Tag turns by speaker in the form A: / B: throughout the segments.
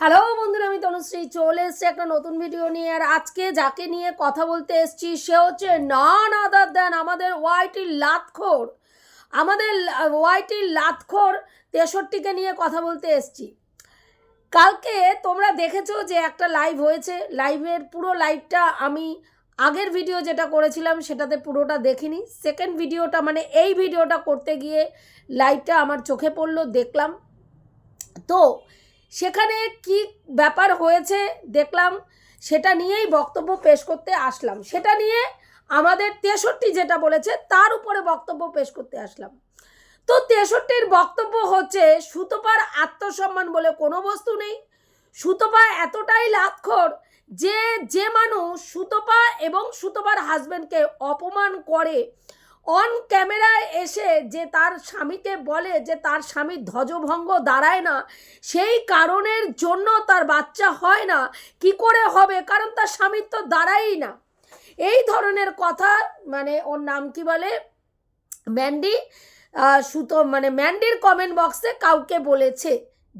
A: Hello বন্ধুরা, আমি তনুশ্রী। চলে এসছি একটা নতুন ভিডিও নিয়ে, আর আজকে যাকে নিয়ে কথা বলতে এসছি, সে হচ্ছে নন আদার দেন আমাদের ওয়াইটি লাতখোর। আমাদের ওয়াইটি লাতখোর তেষট্টিকে নিয়ে কথা বলতে এসছি। কালকে তোমরা দেখেছ যে একটা লাইভ হয়েছে। লাইভের পুরো লাইভটা আমি আগের ভিডিও যেটা করেছিলাম, সেটাতে পুরোটা দেখিনি। সেকেন্ড ভিডিওটা মানে এই ভিডিওটা করতে গিয়ে লাইভটা আমার চোখে পড়ল, দেখলাম। তো সেখানে কি ব্যাপার হয়েছে দেখলাম, সেটা নিয়েই বক্তব্য পেশ করতে আসলাম। সেটা নিয়ে আমাদের তেষট্টি যেটা বলেছে, তার উপরে বক্তব্য পেশ করতে আসলাম। তো তেষট্টির বক্তব্য হচ্ছে, সুতোপার আত্মসম্মান বলে কোনো বস্তু নেই। সুতোপা এতটাই লাক্ষর যে যে মানুষ সুতোপা এবং সুতোপার হাজব্যান্ডকে অপমান করে অন ক্যামেরায় এসে যে তার স্বামীকে বলে যে তার স্বামীর ধ্বজভঙ্গ দাঁড়ায় না, সেই কারণের জন্য তার বাচ্চা হয় না। কি করে হবে? কারণ তার স্বামীর তো দাঁড়ায়ই না। এই ধরনের কথা মানে ওর নাম কি বলে? ম্যান্ডি সুতো মানে ম্যান্ডির কমেন্ট বক্সে কাউকে বলেছে,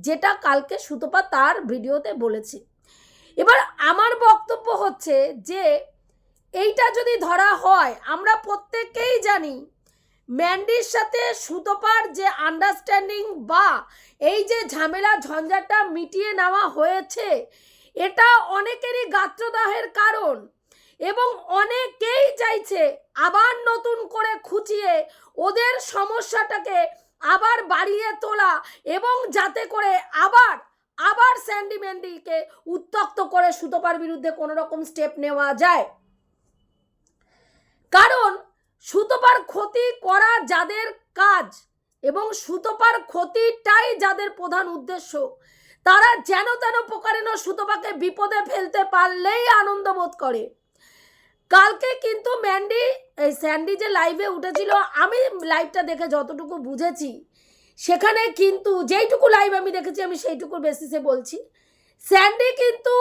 A: যেটা কালকে সুতপা তার ভিডিওতে বলেছে। এবার আমার বক্তব্য হচ্ছে যে এইটা যদি ধরা হয়, আমরা প্রত্যেকেই জানি ম্যান্ডির সাথে সুতপার যে আন্ডারস্ট্যান্ডিং বা এই যে ঝামেলা ঝঞ্ঝাটা মিটিয়ে নেওয়া হয়েছে, এটা অনেকেরই গাত্রদাহের কারণ এবং অনেকেই চাইছে আবার নতুন করে খুঁচিয়ে ওদের সমস্যাটাকে আবার বাড়িয়ে তোলা এবং যাতে করে আবার আবার স্যান্ডি ম্যান্ডিকে উত্তক্ত করে সুতপার বিরুদ্ধে কোনো রকম স্টেপ নেওয়া যায়। কারণ সুতপার ক্ষতি করা যাদের কাজ এবং সুতপার ক্ষতিটাই যাদের প্রধান উদ্দেশ্য, তারা যেন তেন প্রকারেণ সুতপাকে বিপদে ফেলতে পারলেই আনন্দ বোধ করে। কালকে কিন্তু ম্যান্ডি, এই স্যান্ডি যে লাইভে উঠেছিল, আমি লাইভটা দেখে যতটুকু বুঝেছি, সেখানে কিন্তু যেইটুকু লাইভ আমি দেখেছি, আমি সেইটুকুর বেসিসে বলছি। স্যান্ডি কিন্তু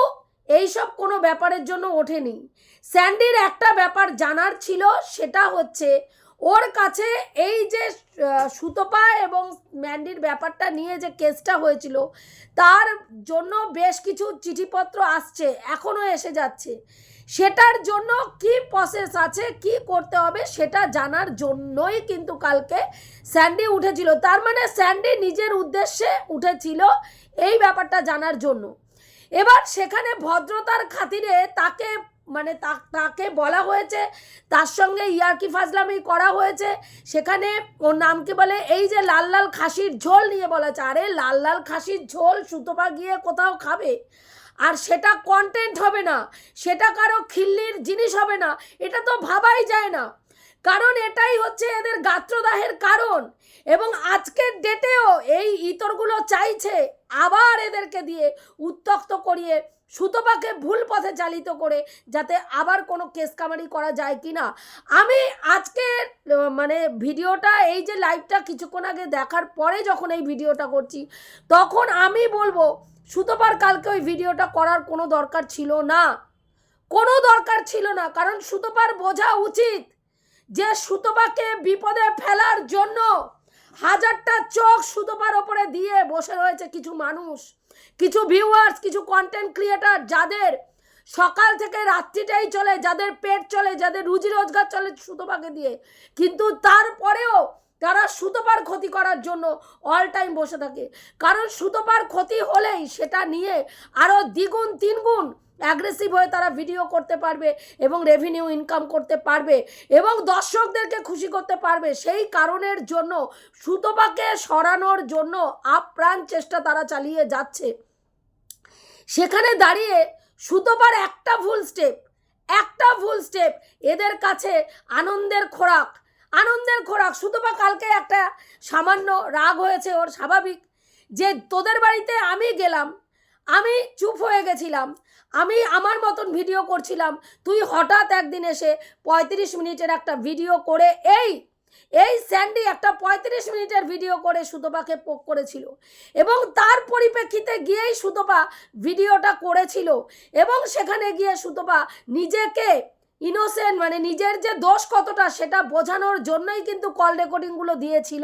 A: এইসব কোনো ব্যাপারের জন্য ওঠেনি। স্যান্ডির একটা ব্যাপার জানার ছিল, সেটা হচ্ছে ওর কাছে এই যে সুতপা এবং ম্যান্ডির ব্যাপারটা নিয়ে যে কেসটা হয়েছিল, তার জন্য বেশ কিছু চিঠিপত্র আসছে এখনও এসে যাচ্ছে। সেটার জন্য কি প্রসেস আছে, কি করতে হবে, সেটা জানার জন্যই কিন্তু কালকে স্যান্ডি উঠেছিল। তার মানে স্যান্ডি নিজের উদ্দেশ্যে উঠেছিল এই ব্যাপারটা জানার জন্য। এবার সেখানে ভদ্রতার খাতিরে তাকে মানে তাকে বলা হয়েছে, তার সঙ্গে ইয়ার্কি ফাজলামি করা হয়েছে, সেখানে ওর নামকে বলে, এই যে লাল লাল খাসির ঝোল নিয়ে বলা হচ্ছে, আরে লাল লাল খাসির ঝোল সুতোপা গিয়ে কোথাও খাবে? আর সেটা কন্টেন্ট হবে না, সেটা কারও খিল্লির জিনিস হবে না, এটা তো ভাবাই যায় না। কারণ এটাই হচ্ছে এদের গাত্রদাহের কারণ। এবং আজকের ডেটেও এই ইতরগুলো চাইছে আবার এদেরকে দিয়ে উত্তক্ত করিয়ে সুতপাকে ভুল পথে চালিত করে যাতে আবার কোনো কেস কামারি করা যায় কি না আমি আজকে মানে ভিডিওটা, এই যে লাইভটা কিছুক্ষণ আগে দেখার পরে যখন এই ভিডিওটা করছি, তখন আমি বলব, সুতপার কালকে ওই ভিডিওটা করার কোনো দরকার ছিল না। কোনো দরকার ছিল না, কারণ সুতপার বোঝা উচিত যে সুতপাকে বিপদে ফেলার জন্য হাজারটা চোখ সুতপার ওপরে দিয়ে বসে রয়েছে কিছু মানুষ, কিছু ভিউয়ার্স কিছু কন্টেন্ট ক্রিয়েটার যাদের সকাল থেকে রাত্রিটাই চলে, যাদের পেট চলে, যাদের রুজি রোজগার চলে সুতপাকে দিয়ে। কিন্তু তারপরেও তারা সুতপার ক্ষতি করার জন্য অল টাইম বসে থাকে। কারণ সুতপার ক্ষতি হলেই সেটা নিয়ে আরও দ্বিগুণ, তিনগুণ অ্যাগ্রেসিভ হয়ে তারা ভিডিও করতে পারবে এবং রেভিনিউ ইনকাম করতে পারবে এবং দর্শকদেরকে খুশি করতে পারবে। সেই কারণের জন্য সুতপাকে সরানোর জন্য আপ্রাণ চেষ্টা তারা চালিয়ে যাচ্ছে। সেখানে দাঁড়িয়ে সুতপার একটা ভুল স্টেপ একটা ভুল স্টেপ এদের কাছে আনন্দের খোরাক। আনন্দের খোরাক। সুতপা কালকে একটা সামান্য রাগ হয়েছে ওর স্বাভাবিক, যে তোদের বাড়িতে আমি গেলাম, আমি চুপ হয়ে গেছিলাম, আমি আমার মতন ভিডিও করছিলাম, তুই হঠাৎ একদিন এসে পঁয়ত্রিশ মিনিটের একটা ভিডিও করে এই এই স্যান্ডি একটা পঁয়ত্রিশ মিনিটের ভিডিও করে সুতপাকে পোক করেছিল এবং তার পরিপ্রেক্ষিতে গিয়েই সুতপা ভিডিওটা করেছিল এবং সেখানে গিয়ে সুতপা নিজেকে ইনোসেন্ট মানে নিজের যে দোষ কতটা সেটা বোঝানোর জন্যই কিন্তু কল রেকর্ডিংগুলো দিয়েছিল।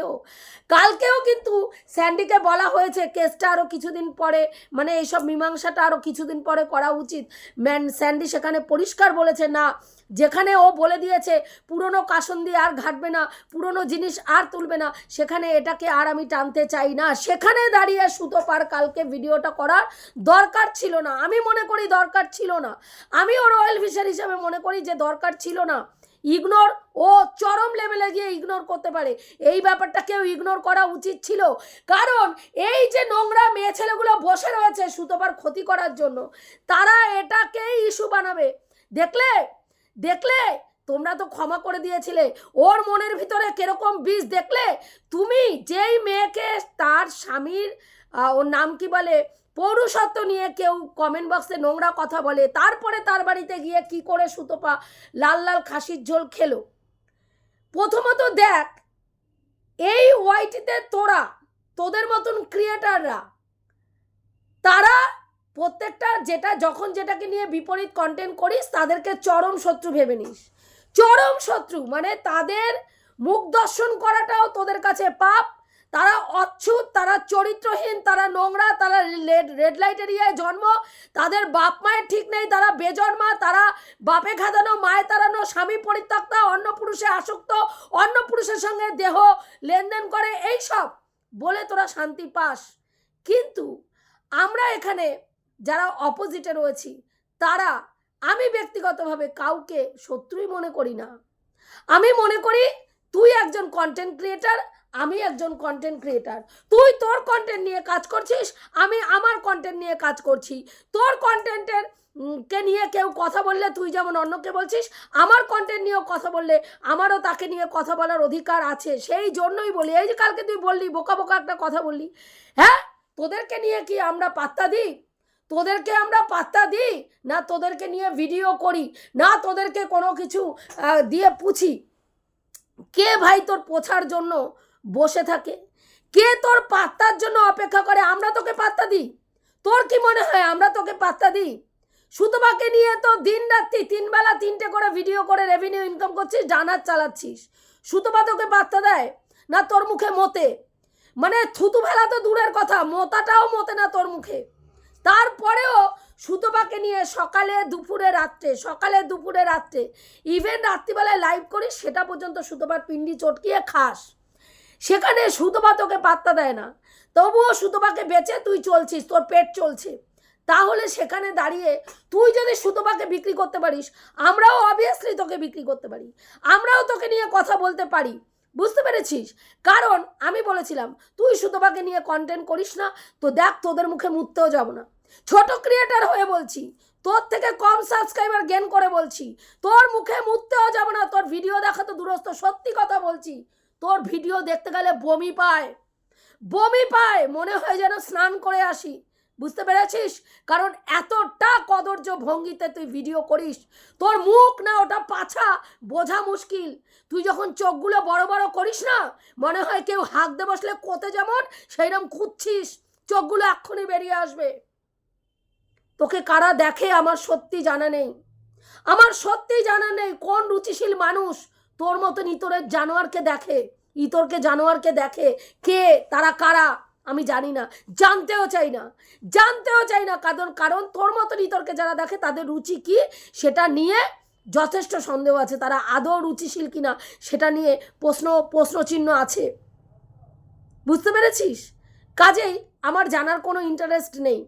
A: কালকেও কিন্তু স্যান্ডিকে বলা হয়েছে কেসটা আরও কিছুদিন পরে মানে এইসব মীমাংসাটা আরও কিছুদিন পরে করা উচিত। ম্যান স্যান্ডি সেখানে পরিষ্কার বলেছে, না যেখানে ও বলে দিয়েছে, পুরনো কাসন দিয়ে আর ঘাটবে না, পুরনো জিনিস আর তুলবে না, সেখানে এটাকে আর আমি টানতে চাই না। সেখানে দাঁড়িয়ে সুতো পার কালকে ভিডিওটা করার দরকার ছিল না। আমি মনে করি দরকার ছিল না। আমি ওর অয়েল ফিশার হিসাবে মনে করি যে দরকার ছিল না। ইগনোর ও চরম লেভেলে গিয়ে ইগনোর করতে পারে। এই ব্যাপারটা কেউ ইগনোর করা উচিত ছিল। কারণ এই যে নোংরা মেয়ে ছেলেগুলো বসে রয়েছে সুতোপার ক্ষতি করার জন্য, তারা এটাকেই ইস্যু বানাবে। দেখলে দেখলে? তোমরা তো ক্ষমা করে দিয়েছিলে। ওর মনের ভিতরে কীরকম বীজ দেখলে? তুমি যেই মেয়েকে তার স্বামীর ওর নাম কি বলে? পৌরুষত্ব নিয়ে কেউ কমেন্ট বক্সে নোংরা কথা বলে, তারপরে তার বাড়িতে গিয়ে কি করে সুতোপা লাল লাল খাসির ঝোল খেলো? প্রথমত দেখ, এই ওয়াইটিতে তোরা, তোদের মতন ক্রিয়েটাররা তারা প্রত্যেকটা যেটা, যখন যেটাকে নিয়ে বিপরীত কন্টেন্ট করিস, তাদেরকে চরম শত্রু ভেবে নিস। চরম শত্রু মানে তাদের মুখ দর্শন করাটাও তোদের কাছে পাপ। তারা অচ্ছুত, তারা চরিত্রহীন, তারা নোংরা, তারা রেড লাইট এরিয়ায় জন্ম। তাদের বাপ মায়ের ঠিক নেই, তারা বেজন্মা, তারা বাপে খাদানো, মায়ে তাড়ানো, স্বামী পরিত্যক্তা, অন্য পুরুষে আসক্ত, অন্য পুরুষের সঙ্গে দেহ লেনদেন করে এই সব বলে তোরা শান্তি পাস। কিন্তু আমরা এখানে যারা অপোজিটে রয়েছি, তারা আমি ব্যক্তিগতভাবে কাউকে শত্রুই মনে করি না। আমি মনে করি তুই একজন কন্টেন্ট ক্রিয়েটার আমি একজন কন্টেন্ট ক্রিয়েটার তুই তোর কন্টেন্ট নিয়ে কাজ করছিস, আমি আমার কন্টেন্ট নিয়ে কাজ করছি। তোর কন্টেন্টের কে নিয়ে কেউ কথা বললে তুই যেমন অন্যকে বলছিস, আমার কন্টেন্ট নিয়েও কথা বললে আমারও তাকে নিয়ে কথা বলার অধিকার আছে। সেই জন্যই বলি, এই যে কালকে তুই বললি, বোকা বোকা একটা কথা বললি হ্যাঁ? তোদেরকে নিয়ে কি আমরা পাত্তা দিই? তোদেরকে আমরা পাত্তা দিই, না তোদেরকে নিয়ে ভিডিও করি, না তোদেরকে কোনো কিছু দিয়ে পুছি। কে ভাই তোর পোছার জন্য বসে থাকে? কে তোর পাত্তার জন্য অপেক্ষা করে? আমরা তোকে পাত্তা দিই। তোর কি মনে হয় আমরা তোকে পাত্তা দিই? সুতপাকে নিয়ে তো দিন রাত্রি তিন বেলা তিনটে করে ভিডিও করে রেভিনিউ ইনকাম করছিস, ডানার চালাচ্ছিস। সুতপা তোকে পাত্তা দেয়, না তোর মুখে মতে? মানে থুতু ফেলা তো দূরের কথা, মোতাটাও মতে না তোর মুখে। তারপরেও সুতপাকে নিয়ে সকালে দুপুরে রাত্রে, সকালে দুপুরে রাত্রে ইভেন রাত্রিবেলায় লাইভ করিস সেটা পর্যন্ত সুতপার পিন্ডি চটকিয়ে খাস। সেখানে সুতপা তোকে পাত্তা দেয় না। তবুও সুতপাকে বেচে তুই চলছিস, তোর পেট চলছে। তাহলে সেখানে দাঁড়িয়ে তুই যদি সুতপাকে বিক্রি করতে পারিস, আমরাও অবভিয়াসলি তোকে বিক্রি করতে পারি। আমরাও তোকে নিয়ে কথা বলতে পারি। বুঝতে পেরেছিস? কারণ আমি বলেছিলাম, তুই সুতপাকে নিয়ে কন্টেন্ট করিস না, তো দেখ তোদের মুখে মুততেও যাব না। ছোট ক্রিয়েটার হয়ে বলছি। তোর থেকে কম সাবস্ক্রাইবার গেন করে বলছি। তোর মুখে মুততেও যাব না, তোর ভিডিও দেখা তো দূরস্থ সত্যি কথা বলছি। তোর ভিডিও দেখতে গেলে বমি পায়। বমি পায়, মনে হয় যেন স্নান করে আসি। বুঝতে পেরেছিস? কারণ এতটা কদর্য ভঙ্গিতে তুই ভিডিও করিস, তোর মুখ না ওটা পাছা বোঝা মুশকিল। তুই যখন চোখগুলো বড় বড় করিস না, মনে হয় কেউ হাঁকতে বসলে কোতে যেমন সেইরকম খুঁজছিস। চোখগুলো এক্ষুনি বেরিয়ে আসবে। তোকে কারা দেখে আমার সত্যি জানা নেই? আমার সত্যি জানা নেই কোন রুচিশীল মানুষ তোর মতন ইতরের জানোয়ারকে দেখে, ইতরকে জানোয়ারকে দেখে কে, তারা কারা, আমি জানি না। জানতেও চাই না। জানতেও চাই না কারণ কারণ তোর মতন ইতরকে যারা দেখে তাদের রুচি কি সেটা নিয়ে যথেষ্ট সন্দেহ আছে। তারা আদৌ রুচিশীল কিনা সেটা নিয়ে প্রশ্ন, প্রশ্নচিহ্ন আছে। বুঝতে পেরেছিস? কাজেই আমার জানার কোনো ইন্টারেস্ট নেই।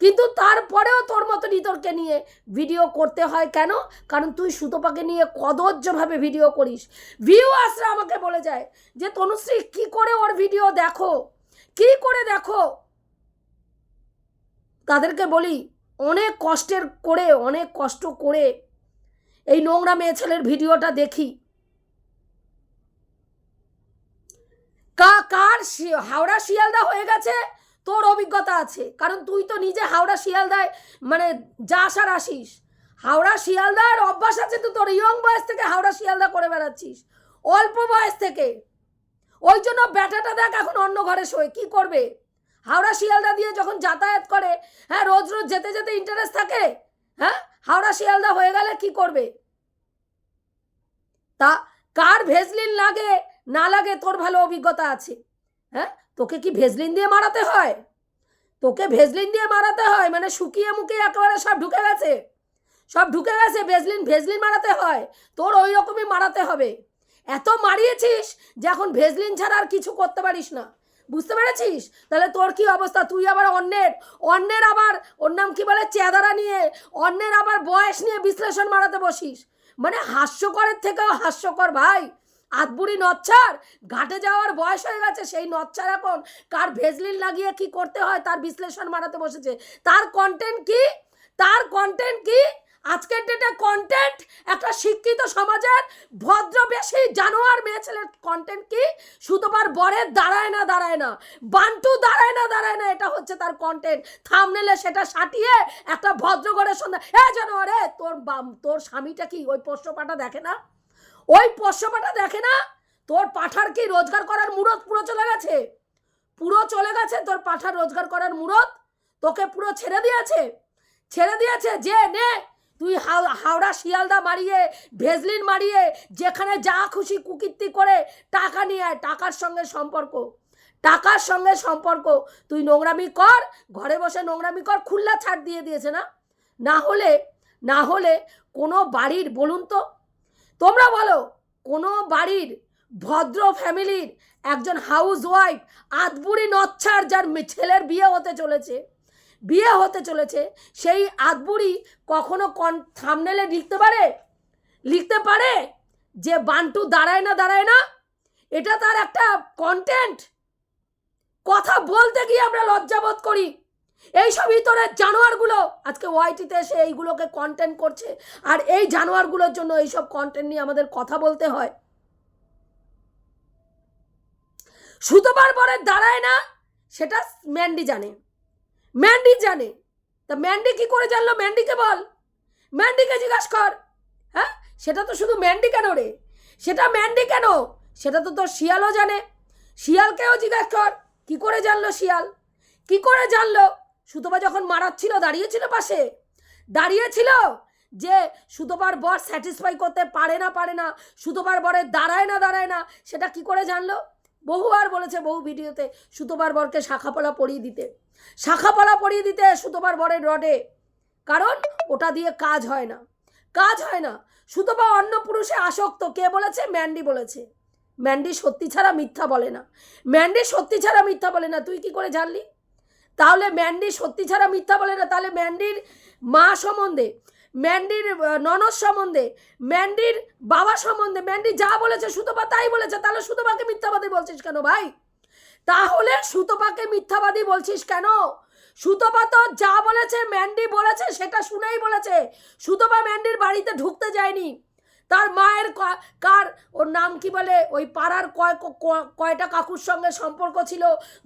A: কিন্তু তারপরেও তোর মতো নিতরকে নিয়ে ভিডিও করতে হয় কেন? কারণ তুই সুতোপাকে নিয়ে কদর্যভাবে ভিডিও করিস। ভিউয়ার্সরা আমাকে বলে যায় যে, তনুশ্রী, কি করে ওর ভিডিও দেখো? কি করে দেখো? তাদেরকে বলি, অনেক কষ্টের করে, অনেক কষ্ট করে এই নোংরা মেয়ে ছেলের ভিডিওটা দেখি। কা, কার হাওড়া শিয়ালদা হয়ে গেছে? তোর অভিজ্ঞতা আছে, কারণ তুই তো নিজে হাওড়া শিয়ালদায় মানে যাস আর আসিস। হাওড়া শিয়ালদার অভ্যাস আছে তো তোর, ইয়ং বয়স থেকে হাওড়া শিয়ালদা করে বেড়াচ্ছিস, অল্প বয়স থেকে। ওই জন্য ব্যাটাটা দেখ এখন অন্য ঘরে শোয়, কি করবে? হাওড়া শিয়ালদা দিয়ে যখন যাতায়াত করে হ্যাঁ রোজ রোজ যেতে যেতে ইন্টারেস্ট থাকে হ্যাঁ হাওড়া শিয়ালদা হয়ে গেলে কি করবে? তা কার ভেজলিন লাগে, না লাগে তোর ভালো অভিজ্ঞতা আছে হ্যাঁ? তোকে কি ভেজলিন দিয়ে মারাতে হয়? তোকে ভেজলিন দিয়ে মারাতে হয়? মানে শুকিয়ে মুখে একেবারে সব ঢুকে গেছে। সব ঢুকে গেছে, ভেজলিন ভেজলিন মারাতে হয়। তোর ওই রকমই মারাতে হবে। এত মারিয়েছিস যে এখন ভেজলিন ছাড়া আর কিছু করতে পারিস না। বুঝতে পেরেছিস? তাহলে তোর কি অবস্থা? তুই আবার অন্যের অন্যের আবার ওর নাম কি বলে? চেদারা নিয়ে, অন্যের আবার বয়স নিয়ে বিশ্লেষণ মারাতে বসিস। মানে হাস্যকরের থেকেও হাস্যকর ভাই। আতবুড়ি নচ্ছার? ঘাটে যাওয়ার বয়স হয়ে গেছে, সেই নচ্ছার এখন কার ভেজলিন লাগিয়ে কি করতে হয় তার বিশ্লেষণ মারাতে বসেছে। তার কন্টেন্ট কি? তার কন্টেন্ট কি? আজকের ডেটে কন্টেন্ট একটা শিক্ষিত সমাজের ভদ্রবেশী জানোয়ার মেয়ে ছেলের কন্টেন্ট কি? সুতোবার বরের দাঁড়ায় না দাঁড়ায় না। বান্টু দাঁড়ায় না দাঁড়ায় না, এটা হচ্ছে তার কন্টেন্ট থামনেলে সেটা সাটিয়ে একটা ভদ্র ভদ্রগড়ের সন্ধ্যা এ জানোয়ার তোর বাম তোর স্বামীটা কি ওই পোষ্যপাটা দেখে না? ওই পোষ্যপাটা দেখে না? তোর পাঠার কি রোজগার করার মুরত পুরো চলে গেছে? পুরো চলে গেছে তোর পাঠার রোজগার করার মুরত? তোকে পুরো ছেড়ে দিয়েছে? ছেড়ে দিয়েছে যে নে, তুই হাও- হাওড়া শিয়ালদা মারিয়ে, ভেজলিন মারিয়ে, যেখানে যা খুশি কুকীর্তি করে টাকা নিয়ে আয়, টাকার সঙ্গে সম্পর্ক। টাকার সঙ্গে সম্পর্ক। তুই নোংরামি কর, ঘরে বসে নোংরামি কর খুল্লা ছাড় দিয়ে দিয়েছে না? না হলে না হলে কোনো বাড়ির, বলুন তো তোমরা বলো, কোনো বাড়ির ভদ্র ফ্যামিলির একজন হাউস ওয়াইফ আদবুড়ি নচ্ছার যার ছেলের বিয়ে হতে চলেছে, বিয়ে হতে চলেছে, সেই আদবুড়ি কখনো কন থামনেলে লিখতে পারে? লিখতে পারে যে বান্টু দাঁড়ায় না দাঁড়ায় না? এটা তার একটা কন্টেন্ট কথা বলতে গিয়ে আমরা লজ্জাবোধ করি। এইসব ইতরের জানোয়ারগুলো। আজকে ওয়াইটিতে এসে এইগুলোকে কন্টেন্ট করছে। আর এই জানোয়ারগুলোর জন্য এইসব কন্টেন্ট নিয়ে আমাদের কথা বলতে হয়। সুতোবার পরে দাঁড়ায় না, সেটা ম্যান্ডি জানে। ম্যান্ডি জানে। তা ম্যান্ডি কি করে জানলো? ম্যান্ডিকে বল। ম্যান্ডিকে জিজ্ঞাসা কর। হ্যাঁ? সেটা তো শুধু ম্যান্ডি কেন রে? সেটা ম্যান্ডি কেন? সেটা তো তোর শিয়ালও জানে। শিয়ালকেও জিজ্ঞাসা কর, কি করে জানলো শিয়াল? কি করে জানলো? সুতোবা যখন মারাচ্ছিল, দাঁড়িয়েছিল পাশে। দাঁড়িয়েছিল যে সুতোবার বর স্যাটিসফাই করতে পারে না পারে না। সুতোবার বরের দাঁড়ায় না দাঁড়ায় না। সেটা কি করে জানলো? বহুবার বলেছে বহু ভিডিওতে সুতোবার বরকে শাখাপলা পরিয়ে দিতে। শাখাপলা পরিয়ে দিতে সুতোবার বরের রডে। কারণ ওটা দিয়ে কাজ হয় না। কাজ হয় না। সুতোবা অন্য পুরুষে আসক্ত। কে বলেছে? ম্যান্ডি বলেছে। ম্যান্ডি সত্যি ছাড়া মিথ্যা বলে না। ম্যান্ডি সত্যি ছাড়া মিথ্যা বলে না। তুই কি করে জানলি? তাহলে ম্যান্ডি সত্যি ছাড়া মিথ্যা বলে না। তাহলে ম্যান্ডির মা সম্বন্ধে, ম্যান্ডির ননদ সম্বন্ধে, ম্যান্ডির বাবা সম্বন্ধে, ম্যান্ডি যা বলেছে সুতোপা তাই বলেছে, তাহলে সুতোপাকে মিথ্যাবাদী বলছিস কেন ভাই? তাহলে সুতোপাকে মিথ্যাবাদী বলছিস কেন? সুতোপা তো যা বলেছে, ম্যান্ডি বলেছে, সেটা শুনেই বলেছে। সুতোপা ম্যান্ডির বাড়িতে ঢুকতে যায়নি। তার মায়ের কার, ওর নাম কি বলে? ওই পাড়ার কয় কয়টা কাকুর সঙ্গে সম্পর্ক ছিল?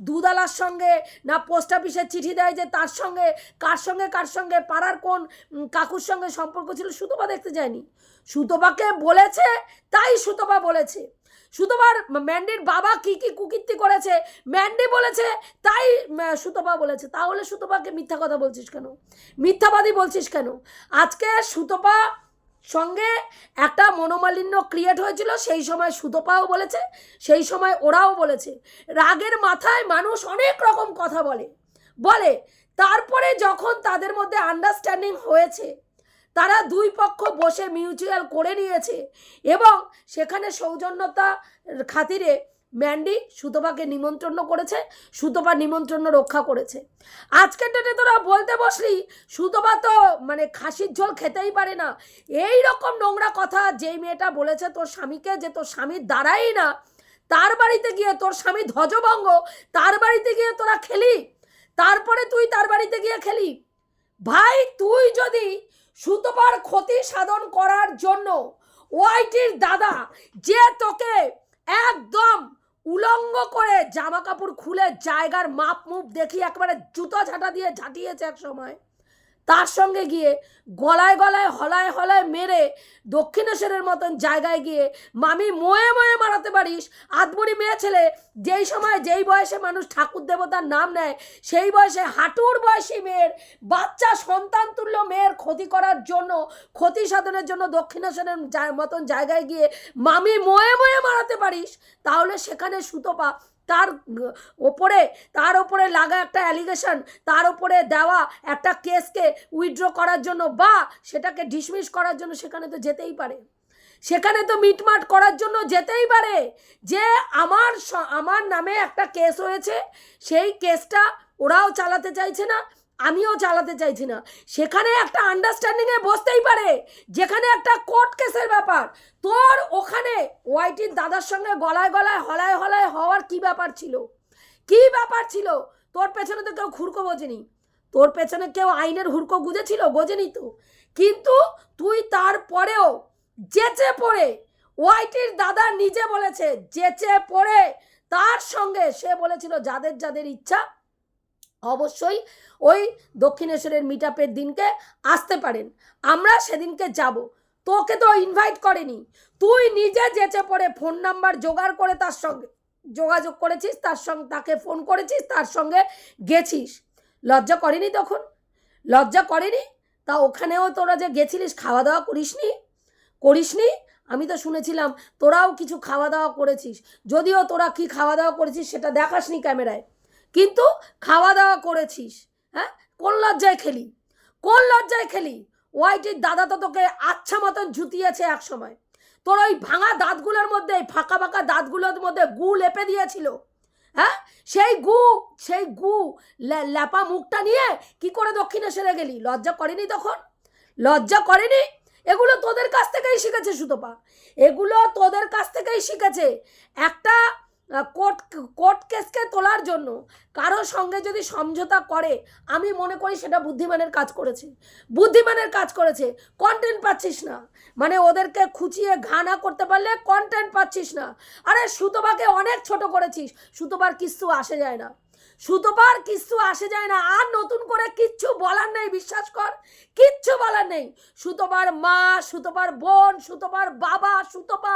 A: দুদালার সঙ্গে? না পোস্ট অফিসে চিঠি দেয় যে তার সঙ্গে? কার সঙ্গে কার সঙ্গে? পাড়ার কোন কাকুর সঙ্গে সম্পর্ক ছিল? সুতোপা দেখতে যায়নি। সুতোপাকে বলেছে, তাই সুতোপা বলেছে। সুতোবার ম্যান্ডির বাবা কি কি কুকীর্তি করেছে? ম্যান্ডি বলেছে, তাই সুতোপা বলেছে। তাহলে সুতোপাকে মিথ্যা কথা বলছিস কেন? মিথ্যাবাদী বলছিস কেন? আজকে সুতোপা সঙ্গে একটা মনোমালিন্য ক্রিয়েট হয়েছিল, সেই সময় সুতোপাও বলেছে, সেই সময় ওরাও বলেছে। রাগের মাথায় মানুষ অনেক রকম কথা বলে। বলে, তারপরে যখন তাদের মধ্যে আন্ডারস্ট্যান্ডিং হয়েছে, তারা দুই পক্ষ বসে মিউচুয়াল করে নিয়েছে এবং সেখানে সৌজন্যতা খাতিরে ম্যান্ডি সুতোপাকে নিমন্ত্রণ করেছে, সুতোপা নিমন্ত্রণ রক্ষা করেছে। আজকের ডেটে তোরা বলতে বসলি, সুতোপা তো মানে খাসির ঝোল খেতেই পারে না। এই রকম নোংরা কথা যেই মেয়েটা বলেছে তোর স্বামীকে যে তোর স্বামীর দাঁড়াই না, তার বাড়িতে গিয়ে তোর স্বামী ধ্বজভঙ্গ, তার বাড়িতে গিয়ে তোরা খেলি, তারপরে তুই তার বাড়িতে গিয়ে খেলি। ভাই, তুই যদি সুতোপার ক্ষতি সাধন করার জন্য ওয়াইটির দাদা, যে তোকে একদম উলঙ্গ করে জামা কাপড় খুলে জায়গার মাপ মুপ দেখি, একবারে জুতো ঝাঁটা দিয়ে ঝাঁটিয়েছে এক সময়। তার সঙ্গে গিয়ে গলায় গলায়, হলায় হলায় মেরে দক্ষিণেশ্বরের মতন জায়গায় গিয়ে, মামি, ময়ে ময়ে মারাতে পারিস। আদবুড়ি মেয়ে ছেলে, যেই সময় যেই বয়সে মানুষ ঠাকুর দেবতার নাম নেয়, সেই বয়সে হাঁটুর বয়সী মেয়ের, বাচ্চা সন্তান তুল্য মেয়ের ক্ষতি করার জন্য, ক্ষতি সাধনের জন্য দক্ষিণেশ্বরের মতন জায়গায় গিয়ে, মামি, ময়ে ময়ে মারাতে পারিস? তাহলে সেখানে সুতপা তার ওপরে তার ওপরে লাগা একটা অ্যালিগেশন তার ওপরে দেওয়া একটা কেসকে উইথড্র করার জন্য বা সেটাকে ডিসমিস করার জন্য সেখানে তো যেতেই পারে। সেখানে তো মিটমাট করার জন্য যেতেই পারে যে আমার আমার নামে একটা কেস হয়েছে, সেই কেসটা ওরাও চালাতে চাইছে না আমিও চালাতে চাইছি না। সেখানে একটা আন্ডারস্ট্যান্ডিংয়ে বসতেই পারে, যেখানে একটা কোর্ট কেসের ব্যাপার। তোর ওখানে ওয়াইটির দাদার সঙ্গে গলায় গলায়, হলায় হলায় হওয়ার কি ব্যাপার ছিল? কি ব্যাপার ছিল? তোর পেছনে তো কেউ খুরকো বোঝেনি। তোর পেছনে কেউ আইনের হুড়কো গুজেছিল? গোজেনি তো। কিন্তু তুই তারপরেও যেচে পড়ে, ওয়াইটির দাদা নিজে বলেছে, যেচে পড়ে, তার সঙ্গে সে বলেছিল যাদের যাদের ইচ্ছা অবশ্যই ওই দক্ষিণেশ্বরের মিট আপের দিনকে আসতে পারেন। আমরা সেদিনকে যাব। তোকে তো ইনভাইট করেনি। তুই নিজে যেচে পড়ে ফোন নাম্বার জোগাড় করে তার সঙ্গে যোগাযোগ করেছিস, তার সঙ্গে তাকে ফোন করেছিস, তার সঙ্গে গেছিস। লজ্জা করেনি তখন? লজ্জা করেনি? তা ওখানেও তোরা যে গেছিলিস খাওয়া দাওয়া করিসনি? করিসনি? আমি তো শুনেছিলাম তোরাও কিছু খাওয়া দাওয়া করেছিস। যদিও তোরা কি খাওয়া দাওয়া করেছিস সেটা দেখাসনি ক্যামেরায়। কিন্তু খাওয়া দাওয়া করেছিস হ্যাঁ? কোন লজ্জায় খেলি? কোন লজ্জায় খেলি? ওয়াইটির দাদা তো তোকে আচ্ছা মতন জুতিয়েছে এক সময় তোর ওই ভাঙা দাঁতগুলোর মধ্যে ফাঁকা ফাঁকা দাঁতগুলোর মধ্যে গু লেপে দিয়েছিল হ্যাঁ? সেই গু সেই গু ল্যা- ল্যাপা মুখটা নিয়ে কি করে দক্ষিণেশ্বরে গেলি? লজ্জা করেনি তখন? লজ্জা করেনি? এগুলো তোদের কাছ থেকেই শিখেছে সুতপা। এগুলো তোদের কাছ থেকেই শিখেছে। একটা কোর্ট কোর্ট কেসকে তোলার জন্য কারও সঙ্গে যদি সমঝোতা করে, আমি মনে করি সেটা বুদ্ধিমানের কাজ করেছে। বুদ্ধিমানের কাজ করেছে কন্টেন্ট পাচ্ছিস না। মানে ওদেরকে খুঁচিয়ে ঘানা করতে পারলে কন্টেন্ট পাচ্ছিস না। আরে সুতপাকে অনেক ছোট করেছিস সুতোবার কিচ্ছু আসে যায় না। সুতপার কিচ্ছু আসে যায় না, আর নতুন করে কিচ্ছু বলার নেই, বিশ্বাস কর। কিচ্ছু বলার নেই। সুতপার মা সুতপার বোন সুতপার বাবা সুতপা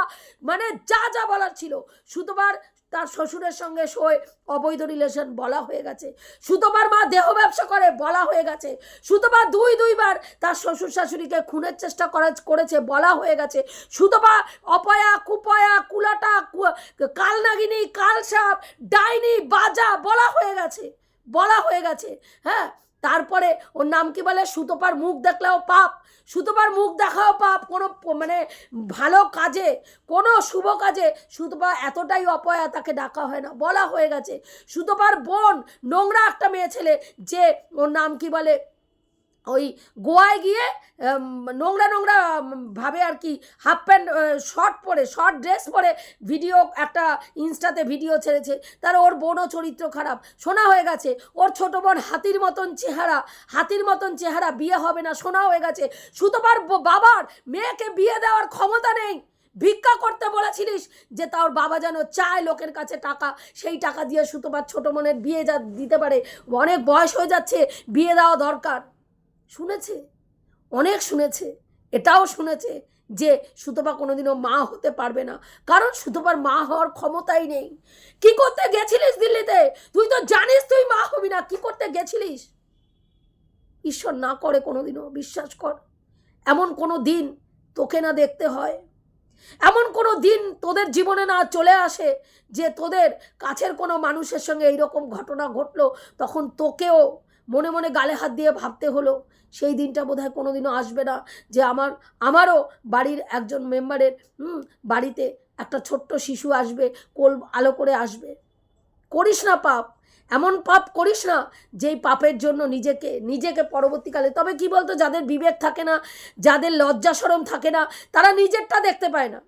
A: মানে যা যা বলার ছিল। সুতপার তার শ্বশুরের সঙ্গে সই অবৈধ রিলেশন বলা হয়ে গেছে। সুতপার মা দেহ ব্যবসা করে বলা হয়ে গেছে। সুতপা দুই, দুইবার তার শ্বশুর শাশুড়িকে খুনের চেষ্টা করা, করেছে বলা হয়ে গেছে। সুতপা অপয়া, কুপয়া, কুলাটা কালনাগিনী, কালসাপ, ডাইনি, বাজা বলা হয়ে গেছে। বলা হয়ে গেছে হ্যাঁ? তারপরে ওর নাম কি বলে? সুতোপার মুখ দেখলেও পাপ। সুতপার মুখ দেখাও পাপ। কোনো মানে ভালো কাজে, কোনো শুভ কাজে সুতপা এতটাই অপয়া তাকে ডাকা হয় না। বলা হয়ে গেছে, সুতপার বোন নোংরা একটা মেয়ে ছেলে যে ওর নাম কি বলে? ওই গোয়ায় গিয়ে নোংরা নোংরা ভাবে আর কি, হাফ প্যান্ট শর্ট পরে, শর্ট ড্রেস পরে ভিডিও, একটা ইনস্টাতে ভিডিও ছেড়েছে। তার ওর বোনও চরিত্র খারাপ। শোনা হয়ে গেছে। ওর ছোট বোন হাতির মতন চেহারা। হাতির মতন চেহারা, বিয়ে হবে না শোনা হয়ে গেছে। সুতোবার বাবার মেয়েকে বিয়ে দেওয়ার ক্ষমতা নেই। ভিক্ষা করতে বলেছিলিস যে তার বাবা যেন চায় লোকের কাছে টাকা। সেই টাকা দিয়ে সুতোবার ছোট মনের বিয়ে যা, দিতে পারে। অনেক বয়স হয়ে যাচ্ছে, বিয়ে দেওয়া দরকার। শুনেছে? অনেক শুনেছে। এটাও শুনেছে যে সুতপা কোনোদিনও মা হতে পারবে না। কারণ সুতপার মা হওয়ার ক্ষমতাই নেই। কি করতে গেছিলিস দিল্লিতে? তুই তো জানিস তুই মা হবি না। কি করতে গেছিলিস? ঈশ্বর না করে কোনোদিনও, বিশ্বাস কর। এমন কোনো দিন তোকে না দেখতে হয়। এমন কোনো দিন তোদের জীবনে না চলে আসে যে তোদের কাছের কোনো মানুষের সঙ্গে এইরকম ঘটনা ঘটলো, তখন তোকেও মনে মনে গালে হাত দিয়ে ভাবতে হলো, সেই দিনটা বোধ হয় কোনোদিনও আসবে না, যে আমার, আমারও বাড়ির একজন মেম্বারের বাড়িতে একটা ছোট্ট শিশু আসবে, কোল আলো করে আসবে। করিস না পাপ, এমন পাপ করিস না, যেই পাপের জন্য নিজেকে নিজেকে পরবর্তীকালে, তবে কি বলতো, যাদের বিবেক থাকে না, যাদের লজ্জা সরম থাকে না, তারা নিজেরটা দেখতে পায় না।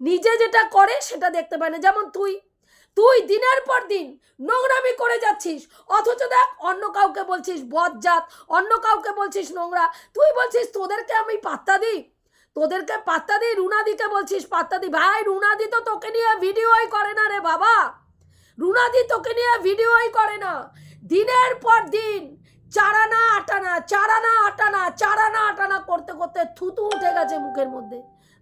A: নিজে যেটা করে, সেটা দেখতে পায় না। যেমন তুই তুই দিনের পর দিন নোংরামি করে যাচ্ছিস। অথচ দেখ, অন্য কাউকে বলছিস বজ্জাত, অন্য কাউকে বলছিস নোংরা। তুই বলছিস, তোদেরকে আমি পাত্তা দিই? তোদেরকে পাত্তা দিই? রুনাদিকে বলছিস পাত্তা দিই? ভাই, রুনাদি তো তোকে নিয়ে ভিডিওই করে না রে বাবা। রুনাদি তোকে নিয়ে ভিডিওই করে না। দিনের পর দিন চারানা আটানা চারানা আটানা চারানা আটানা করতে করতে থুতু উঠে গেছে মুখের মধ্যে।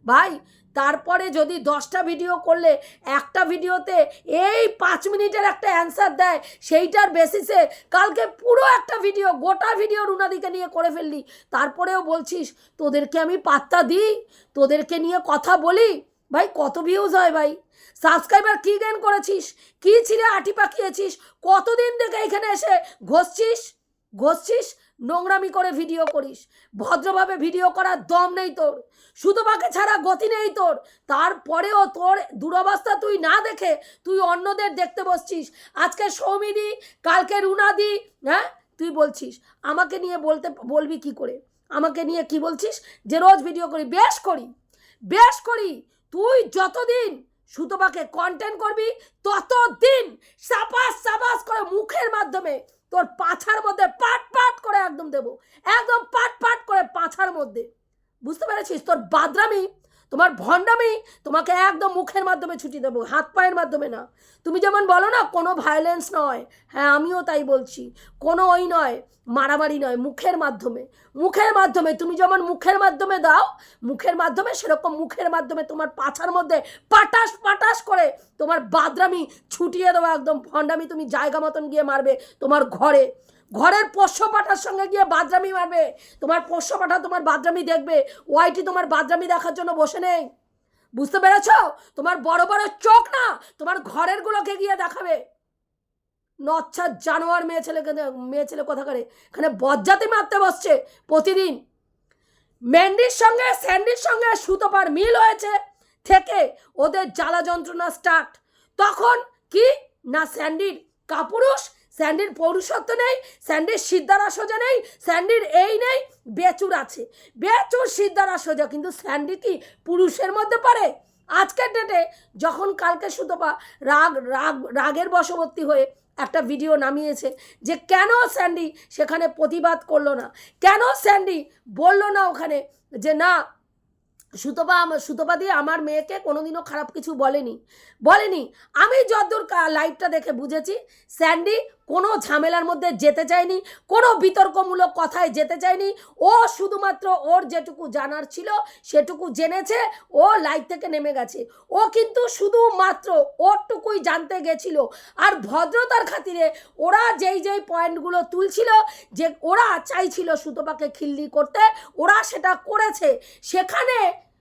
A: ভাই তারপরে যদি দশটা ভিডিও করলে একটা ভিডিওতে এই পাঁচ মিনিটের একটা অ্যান্সার দেয়, সেইটার বেসিসে কালকে পুরো একটা ভিডিও গোটা ভিডিও রুনাদিকে নিয়ে করে ফেললি। তারপরেও বলছিস, তোদেরকে আমি পাত্তা দিই, তোদেরকে নিয়ে কথা বলি? ভাই, কত ভিউজ হয় ভাই? সাবস্ক্রাইবার কী গেন করেছিস? কী ছিঁড়ে আটি পাকিয়েছিস? কতদিন থেকে এখানে এসে ঘষছিস? ঘষছিস? নোংরামি করে ভিডিও করিস। ভদ্রভাবে ভিডিও করার দম নেই তোর। শুধু বাকে ছাড়া গতি নেই তোর। তারপরেও তোর দুরবস্থা তুই না দেখে তুই অন্যদের দেখতে বসছিস। আজকে সৌমিদি, কালকে রুনাদি হ্যাঁ? তুই বলছিস, আমাকে নিয়ে বলতে বলবি কি করে? আমাকে নিয়ে কি বলছিস? যে রোজ ভিডিও করি, বেশ করি বেশ করি। তুই যতদিন সুতোবাকে কন্টেন্ট করবি, ততদিন সাবাস সাবাস করে মুখের মাধ্যমে তোর পাছার মধ্যে পাট পাট করে একদম দেবো। একদম পাট পাট করে পাছার মধ্যে। বুঝতে পেরেছিস? তোর বাদরামি তোমার ভণ্ডামি তোমাকে একদম মুখের মাধ্যমে ছুটি দেবো, হাত পায়ের মাধ্যমে না। তুমি যেমন বলো না, কোনো ভায়োলেন্স নয়। হ্যাঁ আমিও তাই বলছি। কোনো ওই নয়, মারামারি নয়, মুখের মাধ্যমে। মুখের মাধ্যমে, তুমি যেমন মুখের মাধ্যমে দাও, মুখের মাধ্যমে সেরকম মুখের মাধ্যমে তোমার পাছার মধ্যে পাটাস পাটাস করে তোমার বাদরামি ছুটিয়ে দেবো একদম ভণ্ডামি তুমি জায়গা মতন গিয়ে মারবে তোমার ঘরে। ঘরের পোষ্য পাঠার সঙ্গে গিয়ে বাদরামি মারবে। তোমার পোষ্য পাঠা তোমার বাদরামি দেখবে। ওয়াইটি তোমার বাদরামি দেখার জন্য বসে নেই। বুঝতে পেরেছ? তোমার বড় বড় চোখ না, তোমার ঘরের গুলোকে গিয়ে দেখাবে। নচ্ছা জানোয়ার মেয়ে ছেলেকে মেয়ে ছেলে কথা করে এখানে বজ্জাতি মারতে বসছে প্রতিদিন। মেন্ডির সঙ্গে, স্যান্ডির সঙ্গে সুতোপার মিল হয়েছে থেকে ওদের জ্বালা যন্ত্রণা স্টার্ট তখন কি? না স্যান্ডির, কাপুরুষ স্যান্ডির পৌরুষত্ব নেই, স্যান্ডির সিদ্ধারা সোজা নেই, স্যান্ডির এই নেই, বেচুর আছে। বেচুর সিদ্ধারা সোজা কিন্তু স্যান্ডি কি পুরুষের মধ্যে পারে আজকের ডেটে যখন কালকে সুতপা রাগ রাগ, রাগের বশবর্তী হয়ে একটা ভিডিও নামিয়েছে যে কেন স্যান্ডি সেখানে প্রতিবাদ করল না? কেন স্যান্ডি বলল না ওখানে যে না, সুতপা আমার সুতপা দিয়ে আমার মেয়েকে কোনোদিনও খারাপ কিছু বলেনি। বলেনি। আমি যতদূর লাইভটা দেখে বুঝেছি, স্যান্ডি কোনো ঝামেলার মধ্যে যেতে চায়নি কোনো বিতর্কমূলক কথায় যেতে চায়নি ও শুধুমাত্র ওর যেটুকু জানার ছিল সেটুকু জেনেছে, ও লাইভ থেকে নেমে গেছে। ও কিন্তু শুধুমাত্র ওরটুকুই জানতে গেছিল। আর ভদ্রতার খাতিরে ওরা যেই যেই পয়েন্টগুলো তুলছিল, যে ওরা চাইছিল সুতপাকে খিল্লি করতে, ওরা সেটা করেছে। সেখানে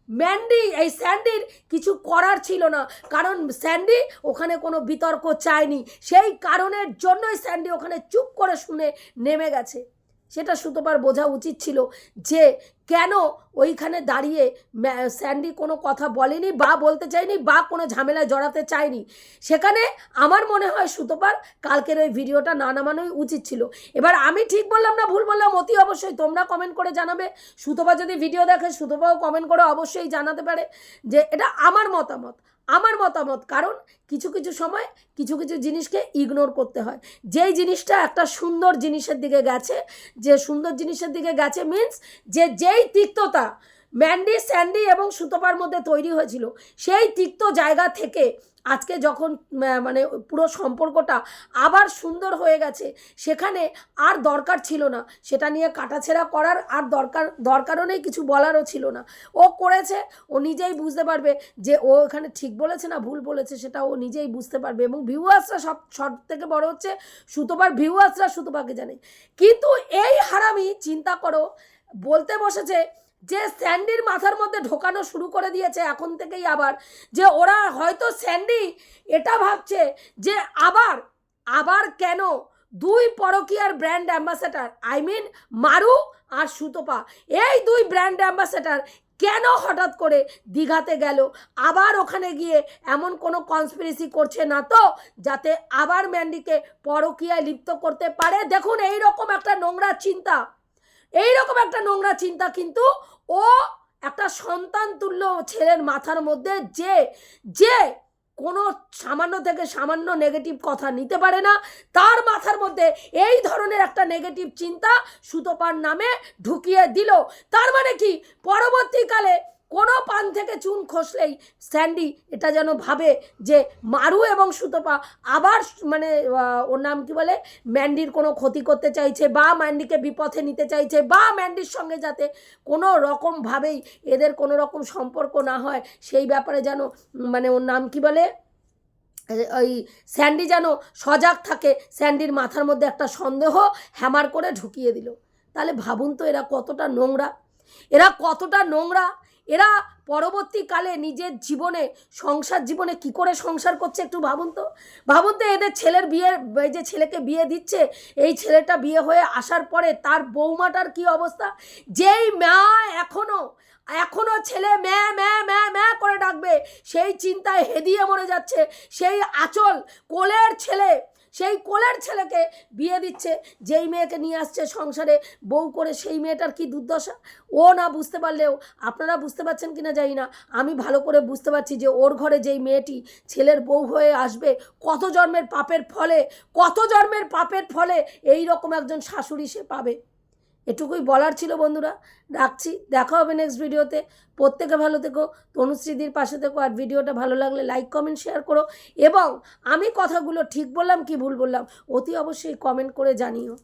A: ম্যান্ডি এই স্যান্ডির কিছু করার ছিল না। কারণ স্যান্ডি ওখানে কোনো বিতর্ক চায়নি। সেই কারণের জন্যই স্যান্ডি ওখানে চুপ করে শুনে নেমে গেছে। সেটা সুতোপার বোঝা উচিত ছিল যে কেন ওইখানে দাঁড়িয়ে স্যান্ডি কোনো কথা বলেনি বা বলতে চায়নি বা কোনো ঝামেলায় জড়াতে চায়নি? সেখানে আমার মনে হয় সুতোপার কালকের ওই ভিডিওটা না নামানোই উচিত ছিল। এবার আমি ঠিক বললাম না ভুল বললাম অতি অবশ্যই তোমরা কমেন্ট করে জানাবে। সুতোপা যদি ভিডিও দেখে সুতোপাও কমেন্ট করে অবশ্যই জানাতে পারে যে এটা আমার মতামত। আমার মতামত, কারণ কিছু কিছু সময় কিছু কিছু জিনিসকে ইগনোর করতে হয়। যেই জিনিসটা একটা সুন্দর জিনিসের দিকে গেছে, যে সুন্দর জিনিসের দিকে গেছে মিন্স যে যেই তিক্ততা ম্যান্ডি স্যান্ডি এবং সুতোপার মধ্যে তৈরি হয়েছিল। সেই তিক্ত জায়গা থেকে আজকে যখন মানে পুরো সম্পর্কটা আবার সুন্দর হয়ে গেছে, সেখানে আর দরকার ছিল না। সেটা নিয়ে কাটাছেড়া করার আর দরকার, দরকারও নেই, কিছু বলারও ছিল না। ও করেছে, ও নিজেই বুঝতে পারবে যে ও এখানে ঠিক বলেছে না ভুল বলেছে, সেটা ও নিজেই বুঝতে পারবে এবং ভিউয়ার্সরা সব সব থেকে বড় হচ্ছে সুতোবার ভিউয়ার্সরা সুতোপাকে জানে। কিন্তু এই হারামি, চিন্তা করো, বলতে বসেছে যে স্যান্ডির মাথার মধ্যে ঢোকানো শুরু করে দিয়েছে এখন থেকেই আবার, যে ওরা হয়তো স্যান্ডি এটা ভাবছে যে আবার আবার কেন দুই পরকীয়ার brand ambassador, I mean Maru আর সুতপা, এই দুই ব্র্যান্ড অ্যাম্বাসেডার কেন হঠাৎ করে দীঘাতে গেল? আবার ওখানে গিয়ে এমন কোনো কনস্পিরেসি করছে না তো, যাতে আবার ম্যান্ডিকে পরকীয়ায় লিপ্ত করতে পারে? দেখুন এই রকম একটা নোংরা চিন্তা। এই রকম একটা নোংরা চিন্তা কিন্তু ও একটা সন্তান তুল্য ছেলের মাথার মধ্যে যে যে কোনো সামান্য থেকে সামান্য নেগেটিভ কথা নিতে পারে না, তার মাথার মধ্যে এই ধরনের একটা নেগেটিভ চিন্তা সুতপার নামে ঢুকিয়ে দিল। তার মানে কি? পরবর্তীকালে কোনো পান থেকে চুন খসলেই স্যান্ডি এটা যেন ভাবে যে মারু এবং সুতপা আবার মানে ওর নাম কি বলে? ম্যান্ডির কোনো ক্ষতি করতে চাইছে বা ম্যান্ডিকে বিপথে নিতে চাইছে বা ম্যান্ডির সঙ্গে যাতে কোনো রকমভাবেই এদের কোনো রকম সম্পর্ক না হয়, সেই ব্যাপারে যেন মানে ওর নাম কি বলে? ওই স্যান্ডি যেন সজাগ থাকে, স্যান্ডির মাথার মধ্যে একটা সন্দেহ হ্যামার করে ঢুকিয়ে দিল। তাহলে ভাবুন তো এরা কতটা নোংরা। এরা কতটা নোংরা এরা পরবর্তীকালে নিজের জীবনে, সংসার জীবনে কি করে সংসার করছে একটু ভাবুন তো? ভাবুন তো এদের ছেলের বিয়ে, এই যে ছেলেকে বিয়ে দিচ্ছে, এই ছেলেটা বিয়ে হয়ে আসার পরে তার বৌমাটার কি অবস্থা? যেই মা এখনও এখনও ছেলে ম্যা ম্যা ম্যা ম্যা করে ডাকবে, সেই চিন্তায় হেদিয়ে মরে যাচ্ছে, সেই আচল কোলের ছেলে সেই কোলের ছেলেকে বিয়ে দিচ্ছে, যেই মেয়েকে নিয়ে আসছে সংসারে, বউ করে সেই মেয়েটার কি দুর্দশা? ও না বুঝতে পারলেও, আপনারা বুঝতে পারছেন কি না জানি না, আমি ভালো করে বুঝতে পারছি যে ওর ঘরে যেই মেয়েটি ছেলের বউ হয়ে আসবে, কত জন্মের পাপের ফলে, কত জন্মের পাপের ফলে এই রকম একজন শাশুড়ি সে পাবে। এটুকুই বলার ছিল বন্ধুরা। রাখছি, দেখা হবে নেক্সট ভিডিওতে প্রত্যেকে ভালো থেকো, তনুশ্রীদির পাশে থেকো, আর ভিডিওটা ভালো লাগলে লাইক কমেন্ট শেয়ার করো। এবং আমি কথাগুলো ঠিক বললাম কি ভুল বললাম, অতি অবশ্যই কমেন্ট করে জানিও।